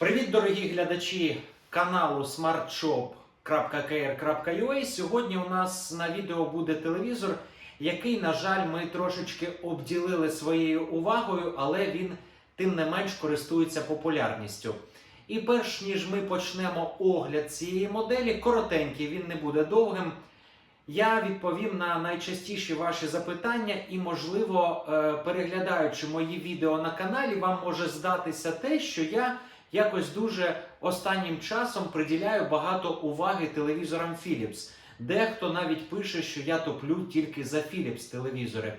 Привіт, дорогі глядачі каналу smartshop.kr.ua. Сьогодні у нас на відео буде телевізор, який, на жаль, ми трошечки обділили своєю увагою, але він тим не менш користується популярністю. І перш ніж ми почнемо огляд цієї моделі, коротенький, він не буде довгим. Я відповім на найчастіші ваші запитання, і, можливо, е, переглядаючи мої відео на каналі, вам може здатися те, що я якось дуже останнім часом приділяю багато уваги телевізорам Philips. Дехто навіть пише, що я топлю тільки за Philips телевізори.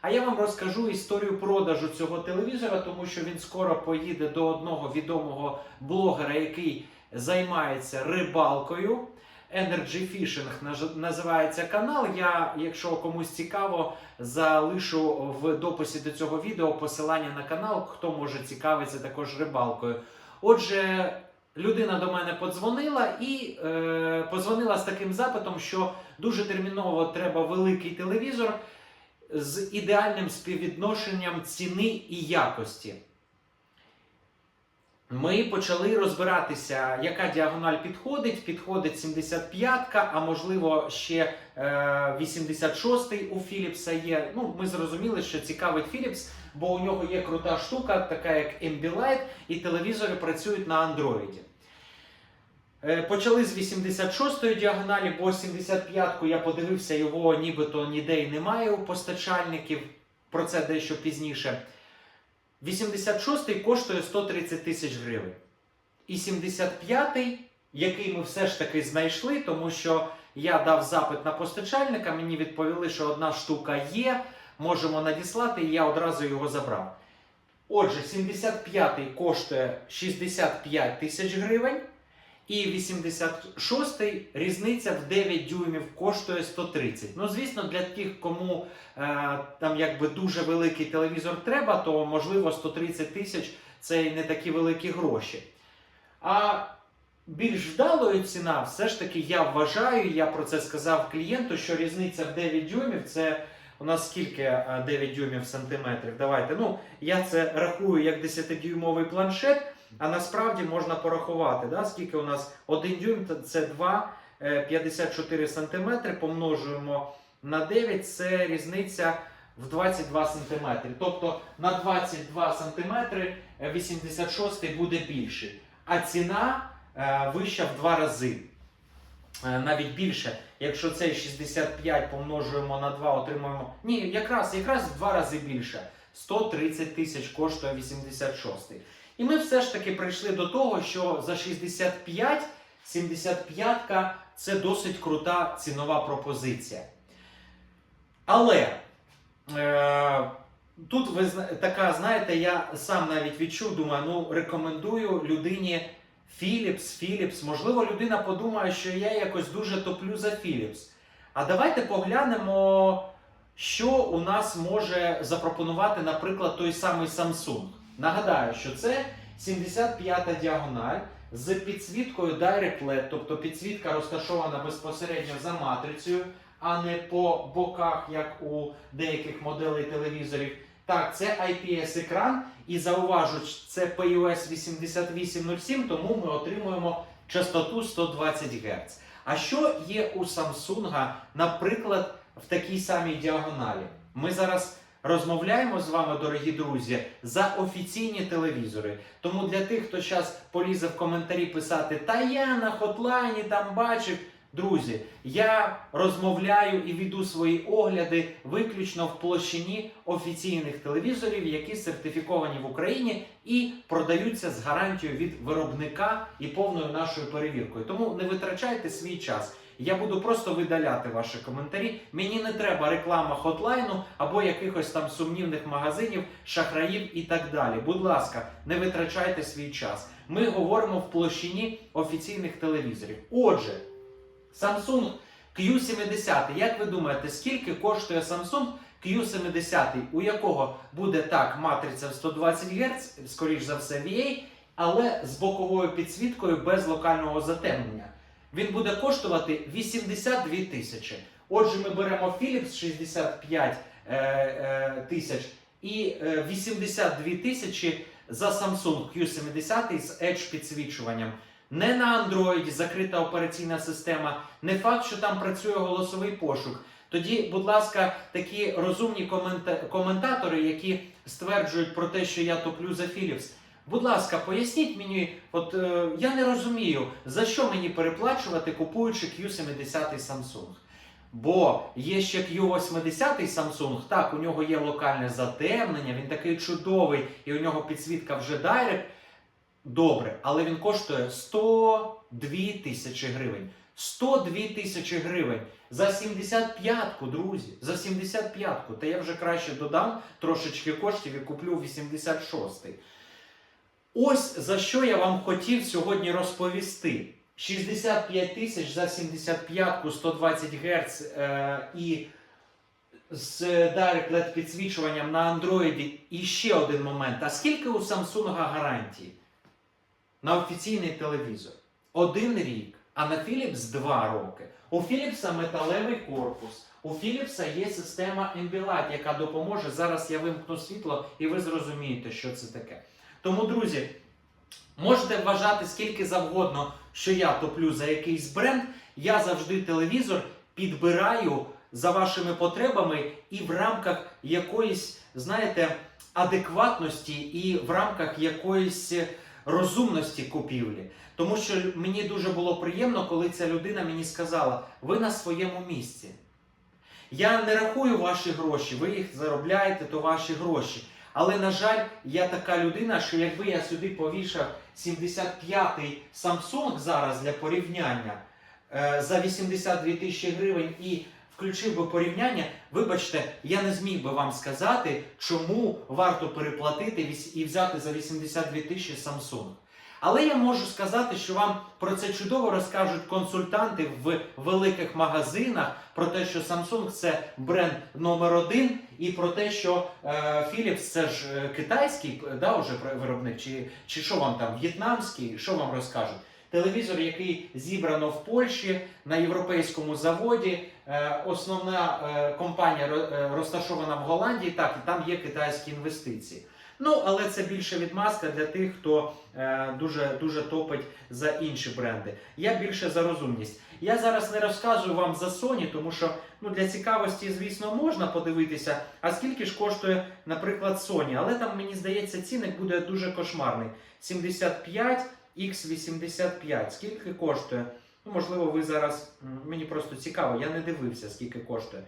А я вам розкажу історію продажу цього телевізора, тому що він скоро поїде до одного відомого блогера, який займається рибалкою. Energy Fishing називається канал. Я, якщо комусь цікаво, залишу в дописі до цього відео посилання на канал, хто може цікавитися також рибалкою. Отже, людина до мене подзвонила і е, подзвонила з таким запитом, що дуже терміново треба великий телевізор з ідеальним співвідношенням ціни і якості. Ми почали розбиратися, яка діагональ підходить. Підходить 75-ка, а можливо ще е, 86-й у Філіпса є. Ну, ми зрозуміли, що цікавить Philips, бо у нього є крута штука, така як Ambilight, і телевізори працюють на Android. Е, Почали з 86-ї діагоналі, бо 75-ку я подивився, його нібито ніде й немає у постачальників. Про це дещо пізніше. 86-й коштує 130 тисяч гривень. І 75-й, який ми все ж таки знайшли, тому що я дав запит на постачальника, мені відповіли, що одна штука є, можемо надіслати, і я одразу його забрав. Отже, 75-й коштує 65 тисяч гривень, і 86-й різниця в 9 дюймів коштує 130. Ну, звісно, для тих, кому е, там якби дуже великий телевізор треба, то можливо 130 тисяч це і не такі великі гроші. А більш вдалою ціна, все ж таки, я вважаю, я про це сказав клієнту, що різниця в 9 дюймів це у нас скільки е, 9 дюймів сантиметрів? Давайте. Ну, я це рахую як 10-дюймовий планшет, а насправді можна порахувати, да, скільки у нас 1 дюйм це 2, е, 54 сантиметри, помножуємо на 9, це різниця в 22 сантиметри. Тобто на 22 сантиметри е, 86 буде більший. А ціна е, вища в два рази. Е, Навіть більше. Якщо цей 65 помножуємо на 2, отримуємо. Ні, якраз, якраз в два рази більше. 130 тисяч коштує 86. І ми все ж таки прийшли до того, що за 65 75-ка це досить крута цінова пропозиція. Але е, тут ви така, знаєте, я сам навіть відчув, думаю, ну рекомендую людині Philips, Philips. Можливо, людина подумає, що я якось дуже топлю за Philips. А давайте поглянемо, що у нас може запропонувати, наприклад, той самий Samsung. Нагадаю, що це 75-та діагональ з підсвіткою Direct LED, тобто підсвітка розташована безпосередньо за матрицею, а не по боках, як у деяких моделей телевізорів. Так, це IPS-екран, і зауважу, це PUS 8807, тому ми отримуємо частоту 120 Гц. А що є у Samsung, наприклад, в такій самій діагоналі? Ми зараз розмовляємо з вами, дорогі друзі, за офіційні телевізори. Тому для тих, хто зараз полізе в коментарі писати, та я на хотлайні там бачив. Друзі, я розмовляю і веду свої огляди виключно в площині офіційних телевізорів, які сертифіковані в Україні і продаються з гарантією від виробника і повною нашою перевіркою. Тому не витрачайте свій час. Я буду просто видаляти ваші коментарі. Мені не треба реклама хотлайну або якихось там сумнівних магазинів, шахраїв і так далі. Будь ласка, не витрачайте свій час. Ми говоримо в площині офіційних телевізорів. Отже. Samsung Q70. Як ви думаєте, скільки коштує Samsung Q70, у якого буде так матриця в 120 Гц, скоріш за все VA, але з боковою підсвіткою без локального затемнення? Він буде коштувати 82 тисячі. Отже, ми беремо Philips 65 е, е, тисяч і е, 82 тисячі за Samsung Q70 з Edge підсвічуванням. Не на Android закрита операційна система, не факт, що там працює голосовий пошук. Тоді, будь ласка, такі розумні комента- коментатори, які стверджують про те, що я топлю за Philips, будь ласка, поясніть мені, от е, я не розумію, за що мені переплачувати, купуючи Q70 Samsung. Бо є ще Q80 Samsung, так, у нього є локальне затемнення, він такий чудовий, і у нього підсвітка вже Direct. Добре, але він коштує 102 тисячі гривень. 102 тисячі гривень за 75-ку, друзі. За 75-ку. Та я вже краще додам трошечки коштів і куплю 86-й. Ось за що я вам хотів сьогодні розповісти. 65 тисяч за 75-ку 120 Гц е, і з Direct LED підсвічуванням на Android. І ще один момент. А скільки у Samsung гарантії? На офіційний телевізор? Один рік, а на Philips два роки. У Philips металевий корпус. У Philips є система Ambilight, яка допоможе. Зараз я вимкну світло, і ви зрозумієте, що це таке. Тому, друзі, можете вважати скільки завгодно, що я топлю за якийсь бренд. Я завжди телевізор підбираю за вашими потребами і в рамках якоїсь, знаєте, адекватності, і в рамках якоїсь розумності купівлі. Тому що мені дуже було приємно, коли ця людина мені сказала: ви на своєму місці. Я не рахую ваші гроші, ви їх заробляєте, то ваші гроші. Але, на жаль, я така людина, що якби я сюди повішав 75-й Samsung зараз для порівняння е, за 82 тисячі гривень і включив би порівняння, вибачте, я не зміг би вам сказати, чому варто переплатити і взяти за 82 тисячі Samsung. Але я можу сказати, що вам про це чудово розкажуть консультанти в великих магазинах, про те, що Samsung це бренд номер один, і про те, що е, Philips це ж е, китайський да, уже виробник, чи, чи що вам там, в'єтнамський, що вам розкажуть? Телевізор, який зібрано в Польщі на європейському заводі. Е, основна е, компанія е, розташована в Голландії, так, і там є китайські інвестиції. Ну, але це більше відмазка для тих, хто е, дуже, дуже топить за інші бренди. Я більше за розумність. Я зараз не розказую вам за Sony, тому що ну, для цікавості, звісно, можна подивитися, а скільки ж коштує, наприклад, Sony. Але там, мені здається, цінник буде дуже кошмарний. 75 X85. Скільки коштує? Ну, можливо, ви зараз. Мені просто цікаво, я не дивився, скільки коштує.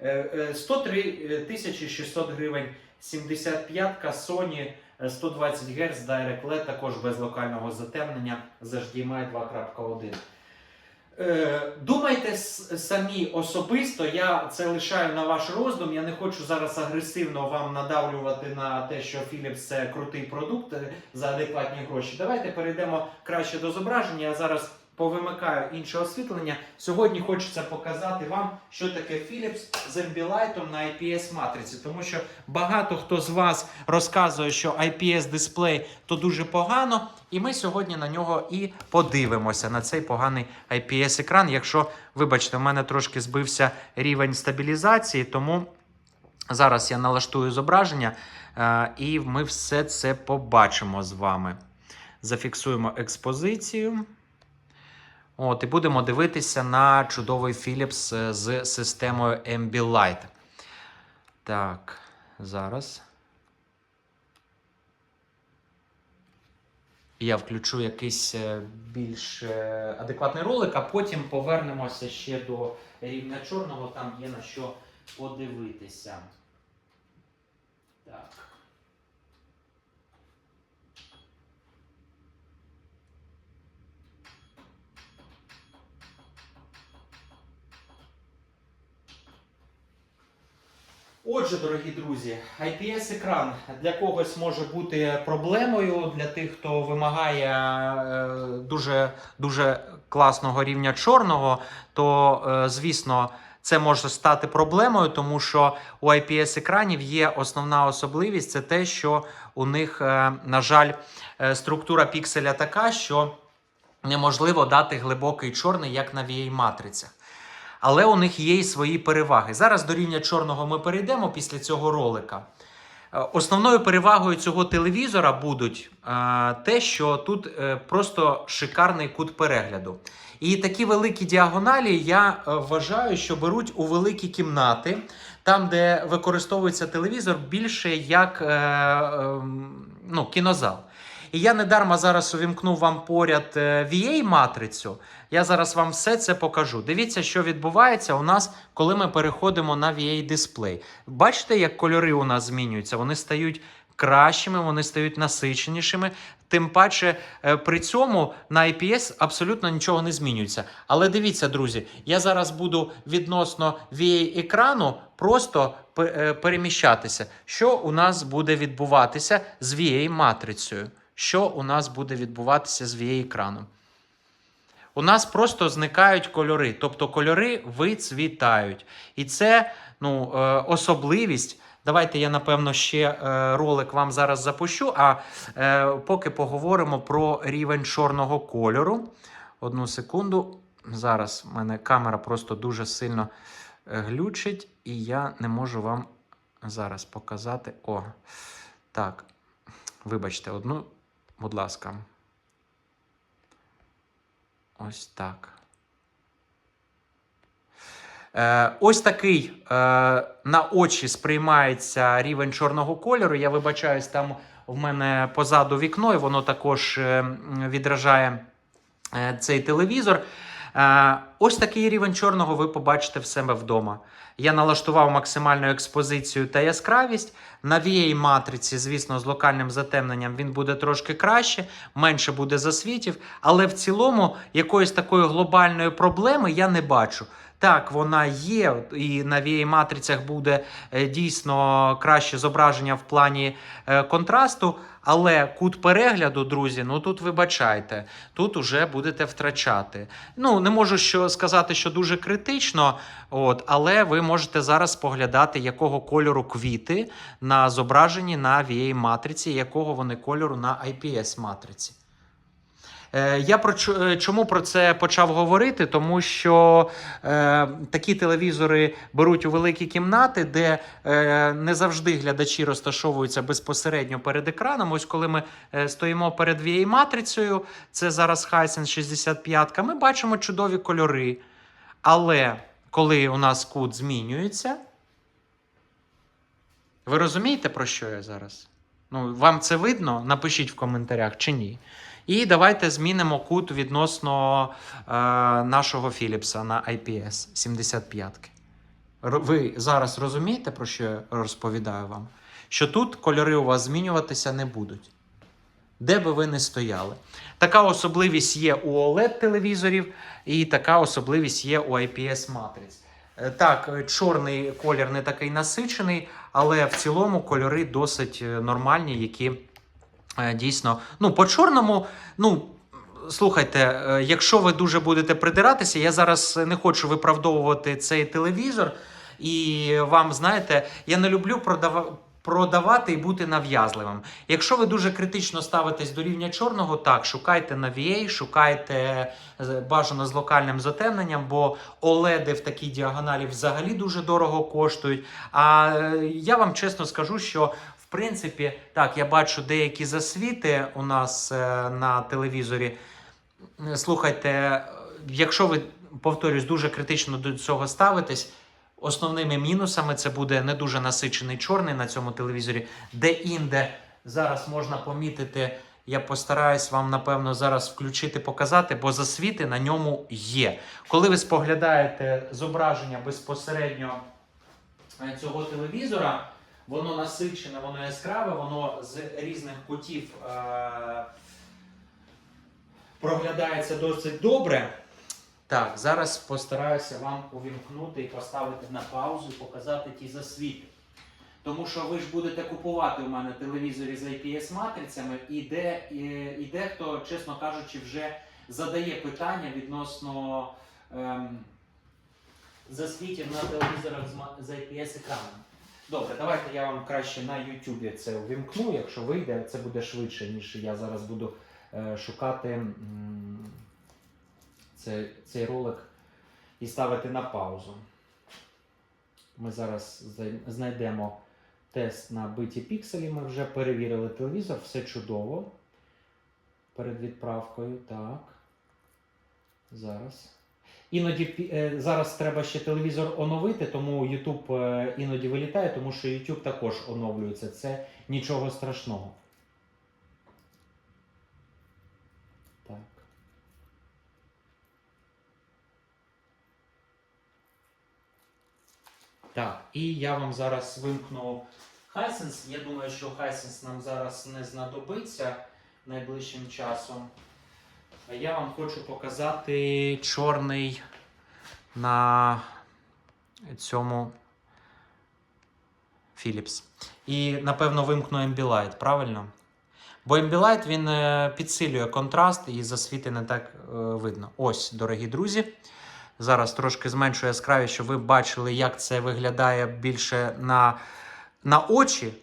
Е, е, 103 тисячі 600 гривень. 75-ка Sony е, 120 Гц Direct LED, також без локального затемнення з HDMI 2.1. Е, Думайте самі особисто, я це лишаю на ваш роздум. Я не хочу зараз агресивно вам надавлювати на те, що Philips це крутий продукт е, за адекватні гроші. Давайте перейдемо краще до зображення. Я зараз повимикаю інше освітлення. Сьогодні хочеться показати вам, що таке Philips з Ambilight на IPS матриці, тому що багато хто з вас розказує, що IPS дисплей то дуже погано, і ми сьогодні на нього і подивимося на цей поганий IPS екран. Якщо, вибачте, в мене трошки збився рівень стабілізації, тому зараз я налаштую зображення, е, і ми все це побачимо з вами. Зафіксуємо експозицію. От, і будемо дивитися на чудовий Philips е, з системою Ambilight. Так, зараз. Я включу якийсь е, більш е, адекватний ролик, а потім повернемося ще до рівня чорного, там є на що подивитися. Так. Отже, дорогі друзі, IPS-екран для когось може бути проблемою, для тих, хто вимагає е, дуже, дуже класного рівня чорного, то, е, звісно, це може стати проблемою, тому що у IPS-екранів є основна особливість це те, що у них, е, на жаль, структура пікселя така, що неможливо дати глибокий чорний, як на VA-матрицях. Але у них є і свої переваги. Зараз до рівня чорного ми перейдемо після цього ролика. Е, Основною перевагою цього телевізора будуть е, те, що тут е, просто шикарний кут перегляду. І такі великі діагоналі я е, вважаю, що беруть у великі кімнати, там, де використовується телевізор, більше як е, е, ну, кінозал. І я недарма зараз увімкнув вам поряд е, VA-матрицю. Я зараз вам все це покажу. Дивіться, що відбувається у нас, коли ми переходимо на VA-дисплей. Бачите, як кольори у нас змінюються? Вони стають кращими, вони стають насиченішими. Тим паче е, при цьому на IPS абсолютно нічого не змінюється. Але дивіться, друзі, я зараз буду відносно VA-екрану просто е, переміщатися. Що у нас буде відбуватися з VA-матрицею? Що у нас буде відбуватися з VA-екраном? У нас просто зникають кольори, тобто кольори вицвітають. І це ну, е, особливість. Давайте я, напевно, ще е, ролик вам зараз запущу, а е, поки поговоримо про рівень чорного кольору. Одну секунду. Зараз в мене камера просто дуже сильно глючить, і я не можу вам зараз показати. О, так. Вибачте, одну, будь ласка. Ось так. Е, ось такий е, на очі сприймається рівень чорного кольору. Я вибачаюсь, там в мене позаду вікно, і воно також е, відражає е, цей телевізор. Е, ось такий рівень чорного ви побачите в себе вдома. Я налаштував максимальну експозицію та яскравість. На VA-матриці, звісно, з локальним затемненням він буде трошки краще, менше буде засвітів, але в цілому якоїсь такої глобальної проблеми я не бачу. Так, вона є, і на VA-матрицях буде е, дійсно краще зображення в плані е, контрасту, але кут перегляду, друзі, ну тут вибачайте, тут уже будете втрачати. Ну, не можу що сказати, що дуже критично, от, але ви можете зараз поглядати, якого кольору квіти на зображенні на VA-матриці, якого вони кольору на IPS-матриці. Е, Я про е, чому про це почав говорити? Тому що е, такі телевізори беруть у великі кімнати, де е, не завжди глядачі розташовуються безпосередньо перед екраном. Ось коли ми е, стоїмо перед VA-матрицею, це зараз Hisense 65, ми бачимо чудові кольори. Але коли у нас кут змінюється, ви розумієте, про що я зараз? Ну, вам це видно? Напишіть в коментарях чи ні. І давайте змінимо кут відносно е, нашого Philipsa на IPS 75. Ви зараз розумієте, про що я розповідаю вам? Що тут кольори у вас змінюватися не будуть. Де би ви не стояли. Така особливість є у OLED-телевізорів, і така особливість є у IPS-матриць. Е, Так, е, чорний колір не такий насичений, але в цілому кольори досить е, нормальні, які дійсно. Ну, по чорному, ну. Слухайте, е, якщо ви дуже будете придиратися, я зараз не хочу виправдовувати цей телевізор, і вам знаєте, я не люблю продава- продавати і бути нав'язливим. Якщо ви дуже критично ставитесь до рівня чорного, так шукайте на VA, шукайте е, бажано з локальним затемненням, бо OLED в такій діагоналі взагалі дуже дорого коштують. А е, я вам чесно скажу, що принципі, так, я бачу деякі засвіти у нас е, на телевізорі. Е, Слухайте, е, якщо ви повторюсь, дуже критично до цього ставитесь. Основними мінусами це буде не дуже насичений чорний на цьому телевізорі, де інде зараз можна помітити. Я постараюсь вам, напевно, зараз включити, показати, бо засвіти на ньому є. Коли ви споглядаєте зображення безпосередньо е, цього телевізора, воно насичене, воно яскраве, воно з різних кутів е- проглядається досить добре. Так, зараз постараюся вам увімкнути і поставити на паузу і показати ті засвіти. Тому що ви ж будете купувати у мене телевізори з IPS-матрицями, і, де, і, і дехто, чесно кажучи, вже задає питання відносно ем, засвітів на телевізорах з, з IPS-екраном. Добре, давайте я вам краще на YouTube це увімкну. Якщо вийде, це буде швидше, ніж я зараз буду е, шукати м, цей, цей ролик і ставити на паузу. Ми зараз знайдемо Тест на биті пікселі. Ми вже перевірили телевізор, все чудово. Перед відправкою. Так. Зараз. Іноді е, зараз треба ще телевізор оновити, тому YouTube е, іноді вилітає, тому що YouTube також оновлюється. Це нічого страшного. Так. Так, і я вам зараз вимкну Hisense. Я думаю, що Hisense нам зараз не знадобиться найближчим часом. А я вам хочу показати чорний на цьому Philips. І, напевно, вимкну Ambilight, правильно? Бо Ambilight він е, підсилює контраст і засвіти не так е, видно. Ось, дорогі друзі. Зараз трошки зменшую яскравість, щоб ви бачили, як це виглядає більше на, на очі.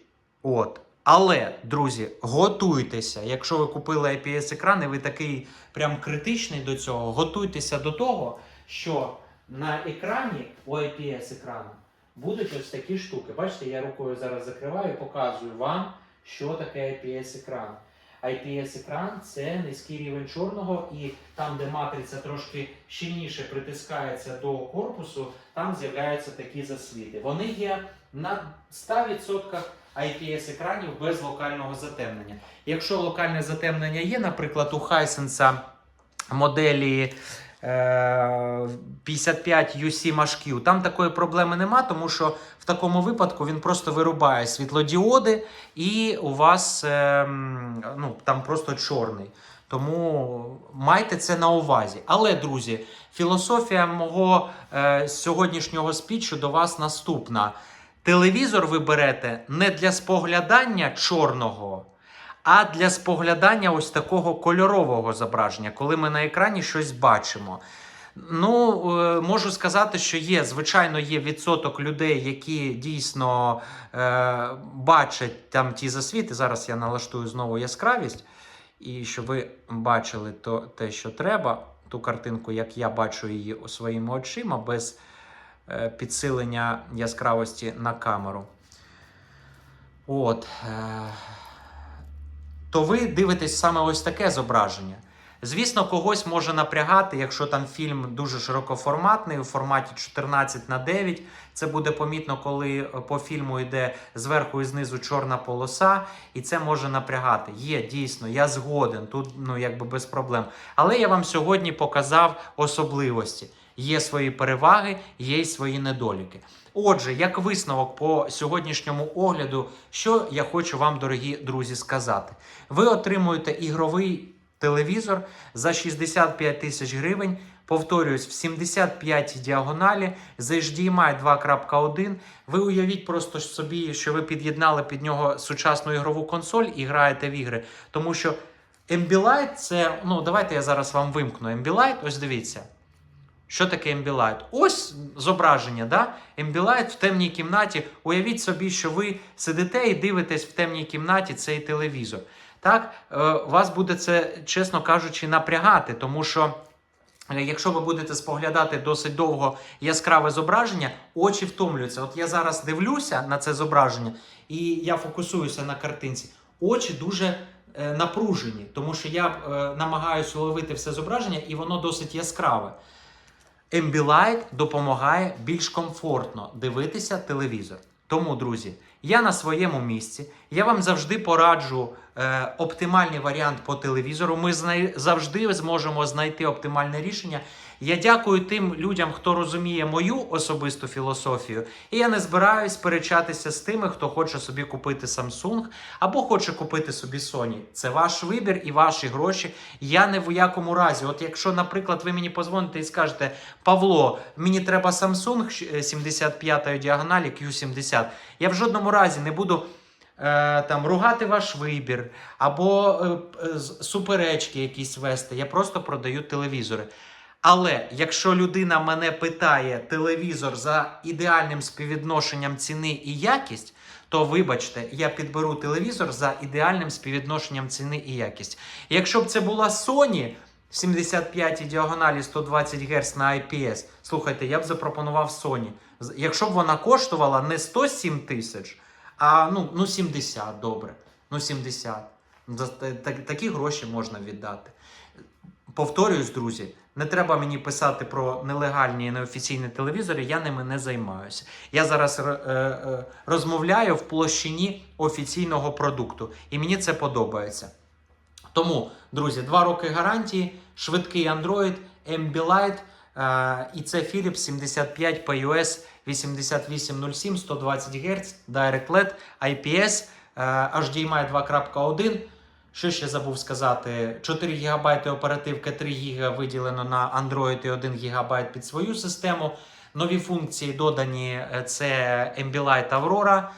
От. Але, друзі, готуйтеся. Якщо ви купили IPS-екран і ви такий прям критичний до цього, готуйтеся до того, що на екрані у IPS-екрану будуть ось такі штуки. Бачите, я рукою зараз закриваю і показую вам, що таке IPS-екран. IPS-екран це низький рівень чорного, і там, де матриця трошки щільніше притискається до корпусу, там з'являються такі засвіти. Вони є на 100% IPS-екранів без локального затемнення. Якщо локальне затемнення є, наприклад, у Hisense моделі 55 UC Mashq, там такої проблеми нема, тому що в такому випадку він просто вирубає світлодіоди, і у вас е, ну, там просто чорний. Тому майте це на увазі. Але, друзі, філософія мого е, сьогоднішнього спічу до вас наступна. Телевізор ви берете не для споглядання чорного, а для споглядання ось такого кольорового зображення, коли ми на екрані щось бачимо. Ну, е, можу сказати, що є, звичайно, є відсоток людей, які дійсно е, бачать там ті засвіти. Зараз я налаштую знову яскравість. І щоб ви бачили то, те, що треба, ту картинку, як я бачу її своїми очима, без е, підсилення яскравості на камеру. От. Е, то ви дивитесь саме ось таке зображення. Звісно, когось може напрягати, якщо там фільм дуже широкоформатний у форматі 14 на 9. Це буде помітно, коли по фільму йде зверху і знизу чорна полоса, і це може напрягати. Є дійсно, я згоден, тут ну якби без проблем. Але я вам сьогодні показав особливості. Є свої переваги, є й свої недоліки. Отже, як висновок по сьогоднішньому огляду, що я хочу вам, дорогі друзі, сказати. Ви отримуєте ігровий телевізор за 65 тисяч гривень. Повторююсь, в 75 діагоналі з HDMI 2.1. Ви уявіть просто собі, що ви під'єднали під нього сучасну ігрову консоль і граєте в ігри. Тому що Ambilight це, ну давайте я зараз вам вимкну Ambilight, ось дивіться. Що таке Ambilight? Ось зображення, да? Ambilight в темній кімнаті. Уявіть собі, що ви сидите і дивитесь в темній кімнаті цей телевізор. Так, е, вас буде це, чесно кажучи, напрягати, тому що. е, Якщо ви будете споглядати досить довго яскраве зображення, очі втомлюються. От я зараз дивлюся на це зображення, і я фокусуюся на картинці. Очі дуже е, напружені, тому що я е, намагаюся уловити все зображення, і воно досить яскраве. Ambilight допомагає більш комфортно дивитися телевізор. Тому, друзі, я на своєму місці. Я вам завжди пораджу е, оптимальний варіант по телевізору. Ми знай... завжди зможемо знайти оптимальне рішення. Я дякую тим людям, хто розуміє мою особисту філософію. І я не збираюсь сперечатися з тими, хто хоче собі купити Samsung або хоче купити собі Sony. Це ваш вибір і ваші гроші. Я не в якому разі. От якщо, наприклад, ви мені позвоните і скажете, Павло, мені треба Samsung 75-ї діагоналі Q70, я в жодному разі не буду. е, Там ругати ваш вибір або е, е, суперечки якісь вести. Я просто продаю телевізори. Але якщо людина мене питає телевізор за ідеальним співвідношенням ціни і якість, то вибачте, я підберу телевізор за ідеальним співвідношенням ціни і якість. Якщо б це була Sony в 75 діагоналі 120 Гц на IPS, слухайте, я б запропонував Sony. Якщо б вона коштувала не 107 тисяч, А ну, ну 70, добре. Ну 70. За та- та- Такі гроші можна віддати. Повторююсь, друзі, не треба мені писати про нелегальні і неофіційні телевізори, я ними не займаюся. Я зараз е, е, розмовляю в площині офіційного продукту, і мені це подобається. Тому, друзі, 2 роки гарантії, швидкий Android, Ambilight, е, і це Philips 75 PUS 8807, 120 Гц, Direct LED, IPS, HDMI 2.1. Що ще забув сказати? 4 ГБ оперативки, 3 ГБ виділено на Android і 1 ГБ під свою систему. Нові функції додані е, це Ambilight Aurora,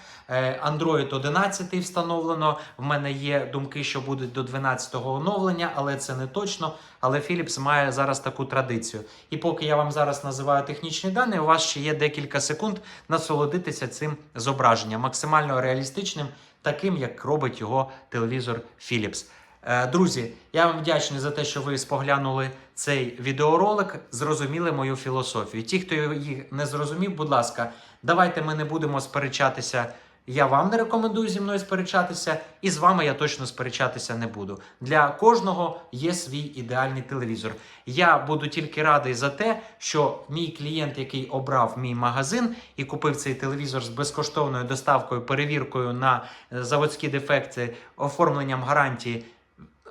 Android 11 встановлено. В мене є думки, що будуть до 12-го оновлення, але це не точно. Але Philips має зараз таку традицію. І поки я вам зараз називаю технічні дані, у вас ще є декілька секунд насолодитися цим зображенням, максимально реалістичним, таким, як робить його телевізор Philips. Е, Друзі, я вам вдячний за те, що ви споглянули цей відеоролик, зрозуміли мою філософію. Ті, хто її не зрозумів, будь ласка, давайте ми не будемо сперечатися. Я вам не рекомендую зі мною сперечатися, і з вами я точно сперечатися не буду. Для кожного є свій ідеальний телевізор. Я буду тільки радий за те, що мій клієнт, який обрав мій магазин і купив цей телевізор з безкоштовною доставкою, перевіркою на е, заводські дефекти, оформленням гарантії.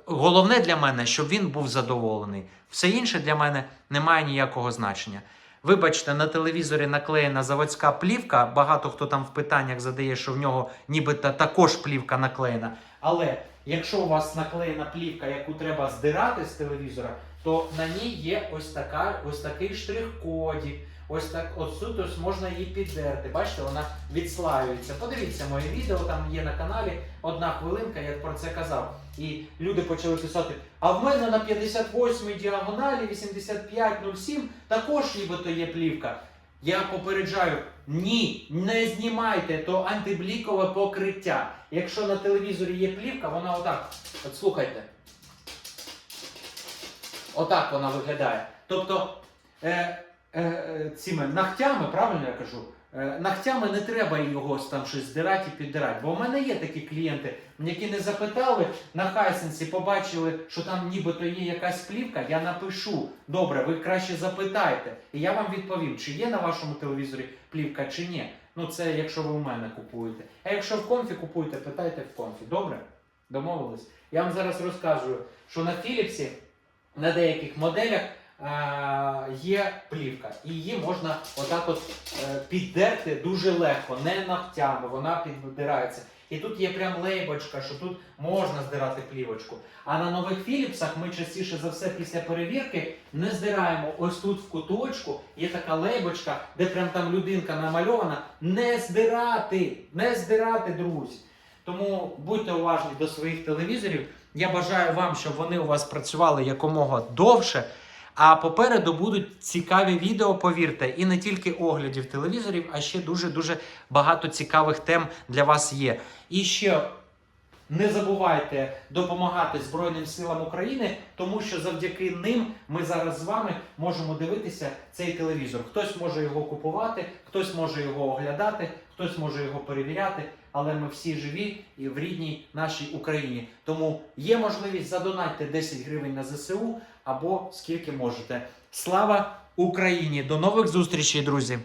Головне для мене, щоб він був задоволений. Все інше для мене не має ніякого значення. Вибачте, на телевізорі наклеєна заводська плівка. Багато хто там в питаннях задає, що в нього нібито також плівка наклеєна. Але якщо у вас наклеєна плівка, яку треба здирати з телевізора, то на ній є ось така, ось такий штрих-кодік. Ось так, ось тут ось можна її піддерти. Бачите, вона відслаюється. Подивіться моє відео, там є на каналі одна хвилинка, я про це казав. І люди почали писати: а в мене на 58-й діагоналі 8507 також нібито є плівка. Я попереджаю, ні, не знімайте, то антиблікове покриття. Якщо на телевізорі є плівка, вона отак. От слухайте. Отак вона виглядає. Тобто е, е, цими ногтями, правильно я кажу, е, ногтями не треба його там щось здирати і піддирати. Бо в мене є такі клієнти, які не запитали на хайсенсі, побачили, що там нібито є якась плівка. Я напишу, добре, ви краще запитайте. І я вам відповім, чи є на вашому телевізорі плівка, чи ні. Ну, це якщо ви у мене купуєте. А якщо в конфі купуєте, питайте в конфі. Добре? Домовились? Я вам зараз розказую, що на Філіпсі на деяких моделях є плівка. І її можна отак от е, піддерти дуже легко, не ногтями, вона піддирається. І тут є прям лейбочка, що тут можна здирати плівочку. А на нових Філіпсах ми частіше за все після перевірки не здираємо. Ось тут в куточку є така лейбочка, де прям там людинка намальована. Не здирати! Не здирати, друзі! Тому будьте уважні до своїх телевізорів. Я бажаю вам, щоб вони у вас працювали якомога довше. А попереду будуть цікаві відео, повірте, і не тільки оглядів телевізорів, а ще дуже-дуже багато цікавих тем для вас є. І ще не забувайте допомагати Збройним силам України, тому що завдяки ним ми зараз з вами можемо дивитися цей телевізор. Хтось може його купувати, хтось може його оглядати, хтось може його перевіряти. Але ми всі живі і в рідній нашій Україні. Тому є можливість задонатьте 10 гривень на ЗСУ або скільки можете. Слава Україні! До нових зустрічей, друзі!